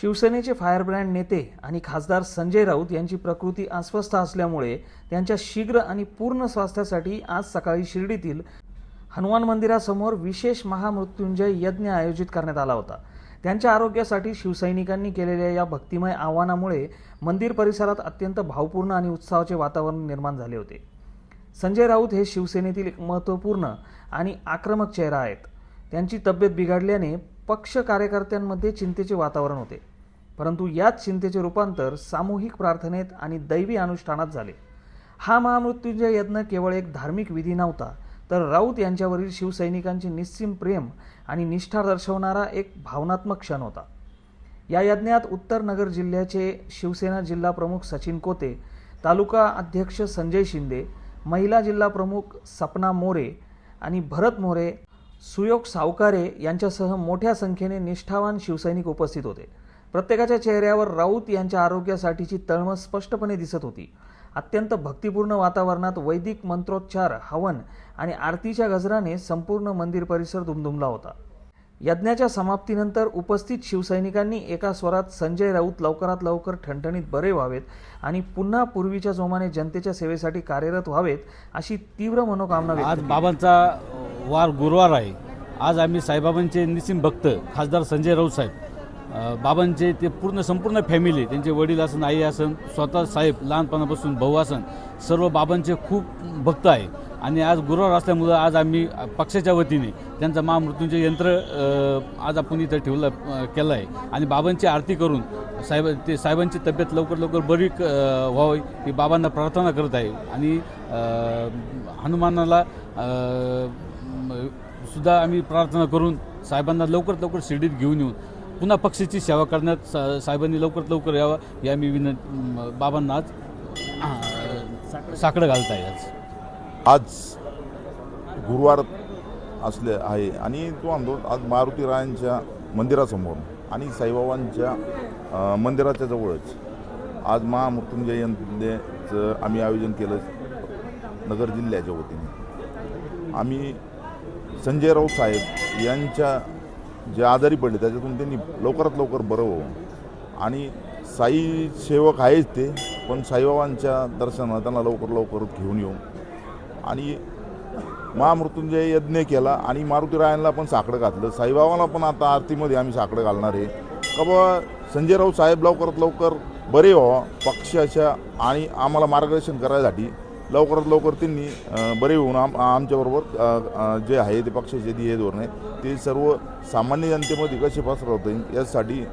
शिवसेनेचे फायरब्रँड नेते आणि खासदार संजय राऊत यांची प्रकृती अस्वस्थ असल्यामुळे त्यांच्या शीघ्र आणि पूर्ण स्वास्थ्यासाठी आज सकाळी शिर्डीतील हनुमान मंदिरासमोर विशेष महामृत्युंजय यज्ञ आयोजित करण्यात आला होता. त्यांच्या आरोग्यासाठी शिवसैनिकांनी केलेल्या या भक्तिमय आव्हानामुळे मंदिर परिसरात अत्यंत भावपूर्ण आणि उत्साहाचे वातावरण निर्माण झाले होते. संजय राऊत हे शिवसेनेतील एक महत्त्वपूर्ण आणि आक्रमक चेहरा आहेत. त्यांची तब्येत बिघडल्याने पक्ष कार्यकर्त्यांमध्ये चिंतेचे वातावरण होते. परंतु याच चिंतेचे रूपांतर सामूहिक प्रार्थनेत आणि दैवी अनुष्ठानात झाले. हा महामृत्युंजय यज्ञ केवळ एक धार्मिक विधी नव्हता तर राऊत यांच्यावरील शिवसैनिकांचे निस्सीम प्रेम आणि निष्ठा दर्शवणारा एक भावनात्मक क्षण होता. या यज्ञात उत्तर नगर जिल्ह्याचे शिवसेना जिल्हा प्रमुख सचिन कोते तालुका अध्यक्ष संजय शिंदे महिला जिल्हा प्रमुख सपना मोरे आणि भरत मोरे सुयोग सावकारे यांच्यासह मोठ्या संख्येने निष्ठावान शिवसैनिक उपस्थित होते. प्रत्येकाच्या चेहऱ्यावर राऊत यांच्या आरोग्यासाठीची तळमळ स्पष्टपणे दिसत होती. अत्यंत भक्तिपूर्ण वातावरणात वैदिक मंत्रोच्चार हवन आणि आरतीच्या गजराने संपूर्ण मंदिर परिसर दुमदुमला होता. यज्ञाच्या समाप्तीनंतर उपस्थित शिवसैनिकांनी एका स्वरात संजय राऊत लवकरात लवकर ठणठणीत बरे व्हावेत आणि पुन्हा पूर्वीच्या जोमाने जनतेच्या सेवेसाठी कार्यरत व्हावेत अशी तीव्र मनोकामना आज. बाबांचा वार गुरुवार आहे आज आम्ही साईबाबांचे निसिम भक्त खासदार संजय राऊत साहेब बाबांचे ते पूर्ण संपूर्ण फॅमिली त्यांचे वडील असन आई असन स्वतः साहेब लहानपणापासून भाऊ असन सर्व बाबांचे खूप भक्त आहे आणि आज गुरुवार असल्यामुळं आज आम्ही पक्षाच्या वतीने त्यांचं महामृत्यूंचे यंत्र आज आपण इथं ठेवलं केलं आहे आणि बाबांची आरती करून साहेब ते साहेबांची तब्येत लवकर लवकर बरी व्हावी ही बाबांना प्रार्थना करत आहे. आणि हनुमानाला सुद्धा आम्ही प्रार्थना करून साहेबांना लवकरात लवकर शिर्डीत घेऊन येऊन पुन्हा पक्षाची सेवा करण्यात सा साहेबांनी लवकरात लवकर यावं या मी विनंती बाबांना आज साकडं घालत आहे आज. आज गुरुवार असले आहे आणि तो आंदोलन आज मारुती रायांच्या मंदिरासमोर आणि साईबाबांच्या मंदिराच्या जवळच. आज महामृत्युंजय यंत्रेचं आम्ही आयोजन केलं नगर जिल्ह्याच्या वतीने. आम्ही संजय राऊत साहेब यांच्या जे आजारी पडले त्याच्यातून त्यांनी लवकरात लवकर बरं व्हावं. आणि साई सेवक आहेच ते पण साईबाबांच्या दर्शनाला त्यांना लवकर लवकर घेऊन येऊ आणि महामृत्युंजय यज्ञ केला आणि मारुती रायांना पण साकडं घातलं. साईबाबांना पण आता आरतीमध्ये आम्ही साकडं घालणार आहे. का बा संजय राऊत साहेब लवकरात लवकर बरे व्हावा पक्षाच्या आणि आम्हाला मार्गदर्शन करायसाठी लवकरात लवकर त्यांनी बरे होऊन आम आमच्याबरोबर जे आहे ते पक्षाचे ध्येय धोरण आहे ते सर्व सामान्य जनतेमध्ये कसे पसरवता येईल यासाठी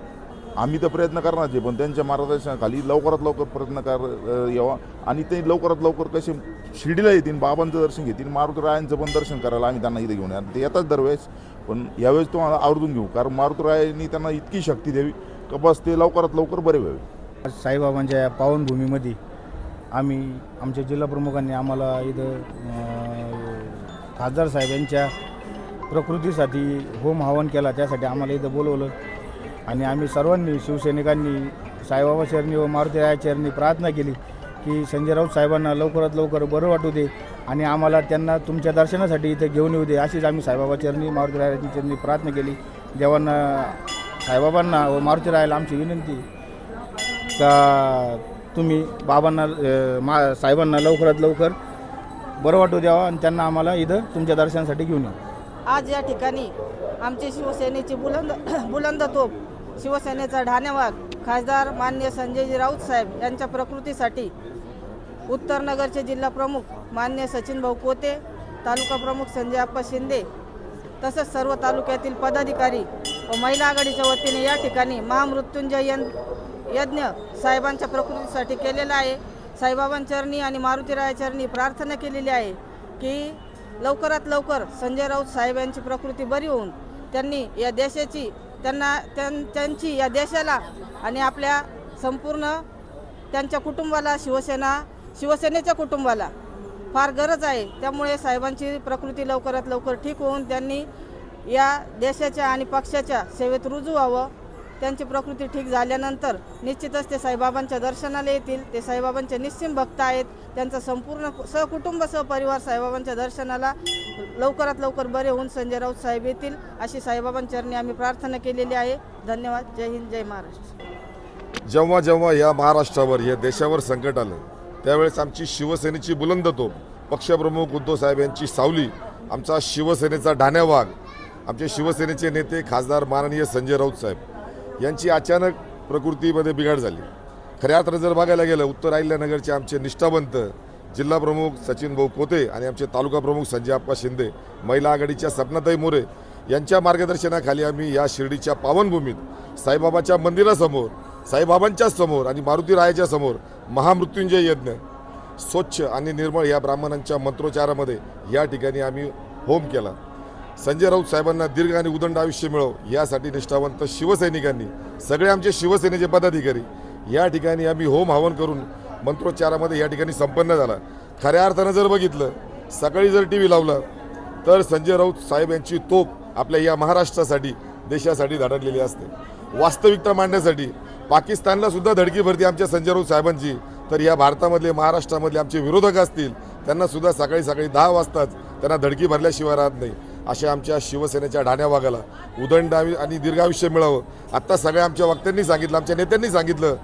आम्ही तर प्रयत्न करणार आहे पण त्यांच्या मार्गदर्शनाखाली लवकरात लवकर प्रयत्न कर यावा. आणि ते लवकरात लवकर कसे शिर्डीला येतील बाबांचं दर्शन घेतील मारुतरायांचं पण दर्शन करायला आम्ही त्यांना इथे घेऊन या. ते येतात दरवेळेस पण यावेळेस तो आवर्जून घेऊ कारण मारुतरायांनी त्यांना इतकी शक्ती द्यावी का बस ते लवकरात लवकर बरे व्हावे. साईबाबांच्या या पावनभूमीमध्ये आम्ही आमच्या जिल्हाप्रमुखांनी आम्हाला इथं खासदार खासदार साहेबांच्या प्रकृतीसाठी होम हवन केला त्यासाठी आम्हाला इथं बोलवलं. आणि आम्ही सर्वांनी शिवसैनिकांनी साईबाबा चरणी व मारुती चरणी प्रार्थना केली की संजय राऊत साहेबांना लवकरात लवकर बरं वाटू दे आणि आम्हाला त्यांना तुमच्या दर्शनासाठी इथे घेऊन येऊ दे अशीच आम्ही साईबाबा चरणी मारुतीरायाची चरणी प्रार्थना केली. देवांना साईबाबांना व मारुतीरायाला आमची विनंती का तुम्ही बाबांना मा साहेबांना लवकरात लवकर बरं वाटू द्यावा आणि त्यांना आम्हाला इथं तुमच्या दर्शनासाठी घेऊन या. आज या ठिकाणी आमचे शिवसेनेचे बुलंद बुलंद तोप शिवसेनेचा ढाणेवाग खासदार मान्य संजयजी राऊत साहेब यांच्या प्रकृतीसाठी उत्तर नगरचे जिल्हा प्रमुख मान्य सचिन भाऊ कोते तालुका प्रमुख संजय आप्पा शिंदे तसंच सर्व तालुक्यातील पदाधिकारी व महिला आघाडीच्या वतीने या ठिकाणी महामृत्युंजय यन यज्ञ साहेबांच्या प्रकृतीसाठी केलेला आहे. साईबाबांचरणी आणि मारुतीरायाचरणी प्रार्थना केलेली आहे की लवकरात लवकर संजय राऊत साहेब यांची प्रकृती बरी होऊन त्यांनी या देशाची त्यांना त्यां त्यांची या देशाला आणि आपल्या संपूर्ण त्यांच्या कुटुंबाला शिवसेना शिवसेनेच्या कुटुंबाला फार गरज आहे. त्यामुळे साहेबांची प्रकृती लवकरात लवकर ठीक होऊन त्यांनी या देशाच्या आणि पक्षाच्या सेवेत रुजू व्हावं. त्यांची प्रकृती ठीक झाल्यानंतर निश्चितच ते साईबाबांच्या दर्शनाला येतील. ते साईबाबांचे निश्चिम भक्त आहेत. त्यांचा संपूर्ण सहकुटुंब सहपरिवार साईबाबांच्या दर्शनाला लवकरात लवकर बरे होऊन संजय राऊत साहेब येतील. अशी साईबाबांचरणी आम्ही प्रार्थना केलेली आहे. धन्यवाद. जय हिंद जय महाराष्ट्र. जेव्हा जेव्हा या महाराष्ट्रावर या देशावर संकट आलं त्यावेळेस आमची शिवसेनेची बुलंद तोप पक्षप्रमुख उद्धव साहेब यांची सावली आमचा शिवसेनेचा ढाण्यावाग आमचे शिवसेनेचे नेते खासदार माननीय संजय राऊत साहेब. यांची अचानक प्रकृतीमध्ये बिघाड झाली. खऱ्या अर्थानं जर बघायला गेलं उत्तर अहिल्यानगरचे आमचे निष्ठावंत जिल्हा प्रमुख सचिन भाऊ कोते आणि आमचे तालुका प्रमुख संजय आप्पा शिंदे महिला आघाडीच्या सपनाताई मोरे यांच्या मार्गदर्शनाखाली आम्ही या शिर्डीच्या पावनभूमीत साईबाबाच्या मंदिरासमोर साईबाबांच्या समोर आणि मारुती रायाच्या समोर महामृत्युंजय यज्ञ स्वच्छ आणि निर्मळ या ब्राह्मणांच्या मंत्रोच्चारामध्ये या ठिकाणी आम्ही होम केला. संजय राऊत साहेबांना दीर्घ आणि उदंड आयुष्य मिळव यासाठी निष्ठावंत शिवसैनिकांनी सगळे आमचे शिवसेनेचे पदाधिकारी या ठिकाणी आम्ही होम हवन करून मंत्रोच्चारामध्ये या ठिकाणी संपन्न झाला. खऱ्या अर्थानं जर बघितलं सकाळी जर टी व्ही लावला तर संजय राऊत साहेब यांची तोप आपल्या या महाराष्ट्रासाठी देशासाठी धडकलेली असते. वास्तविकता मांडण्यासाठी पाकिस्तानला सुद्धा धडकी भरती आमच्या संजय राऊत साहेबांची तर या भारतामधले महाराष्ट्रामधले आमचे विरोधक असतील त्यांना सुद्धा सकाळी सकाळी दहा वाजताच त्यांना धडकी भरल्याशिवाय राहत नाही. अशा आमच्या शिवसेनेच्या ढाण्या वागाला उदंड आणि दीर्घायुष्य मिळावं. आत्ता सगळ्या आमच्या वक्त्यांनी सांगितलं आमच्या नेत्यांनी सांगितलं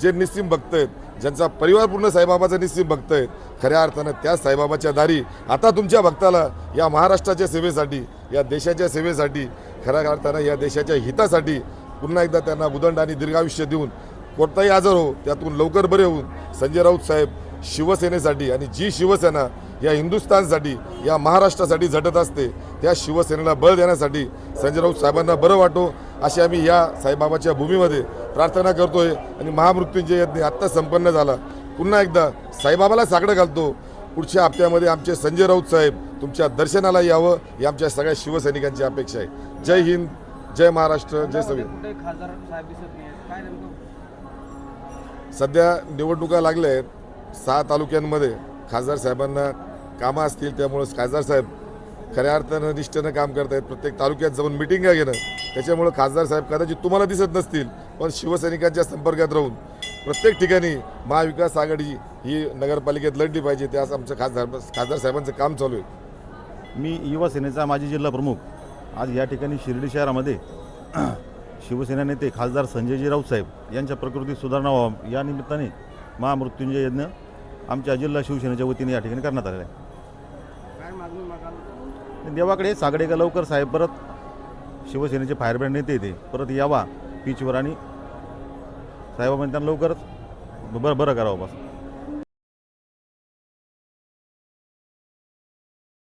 जे निस्सिम भक्त आहेत ज्यांचा परिवार पूर्ण साईबाबाचा निस्सिम भक्त आहेत खऱ्या अर्थानं त्या साईबाबाच्या दारी आता तुमच्या भक्ताला या महाराष्ट्राच्या सेवेसाठी या देशाच्या सेवेसाठी खऱ्या अर्थानं या देशाच्या हितासाठी पुन्हा एकदा त्यांना उदंड आणि दीर्घायुष्य देऊन कोणताही आजार हो त्यातून लवकर बरे होऊन संजय राऊत साहेब शिवसेनेसाठी आणि जी शिवसेना या हिंदुस्थानसाठी या महाराष्ट्रासाठी झटत असते. त्या शिवसेनेला बळ देण्यासाठी संजय राऊत साहेबांना बरं वाटो अशी आम्ही या साईबाबाच्या भूमीमध्ये प्रार्थना करतोय. आणि महामृत्यूंजय यज्ञ आत्ता संपन्न झाला. पुन्हा एकदा साईबाबाला साकडं घालतो. पुढच्या हप्त्यामध्ये आमचे संजय राऊत साहेब तुमच्या दर्शनाला यावं ही आमच्या सगळ्या शिवसैनिकांची अपेक्षा आहे. जय हिंद जय महाराष्ट्र जय संविधान सध्या निवडणुका लागल्या आहेत. सहा तालुक्यांमध्ये खासदार साहेबांना कामं असतील त्यामुळं खासदार साहेब खऱ्या अर्थानं निष्ठेनं काम करत आहेत प्रत्येक तालुक्यात जाऊन मिटिंगा घेणं. त्याच्यामुळं खासदार साहेब कदाचित तुम्हाला दिसत नसतील पण शिवसैनिकांच्या संपर्कात राहून प्रत्येक ठिकाणी महाविकास आघाडी ही नगरपालिकेत लढली पाहिजे. त्यास आमचं खासदार खासदार साहेबांचं काम चालू आहे. मी युवा सेनेचा माजी जिल्हा प्रमुख. आज या ठिकाणी शिर्डी शहरामध्ये शिवसेना नेते खासदार संजयजी राऊत साहेब यांच्या प्रकृतीत सुधारणा व्हावा या निमित्ताने महामृत्युंजय यज्ञ आमच्या जिल्हा शिवसेनेच्या वतीने या ठिकाणी करण्यात आलेला आहे. देवाकडे सागडे का लवकर साहेब परत शिवसेनेचे फायरब्रँड नेते ते परत यावा पीचवर आणि साहेबांनी त्यांना लवकरच बरं बरं करावं बस.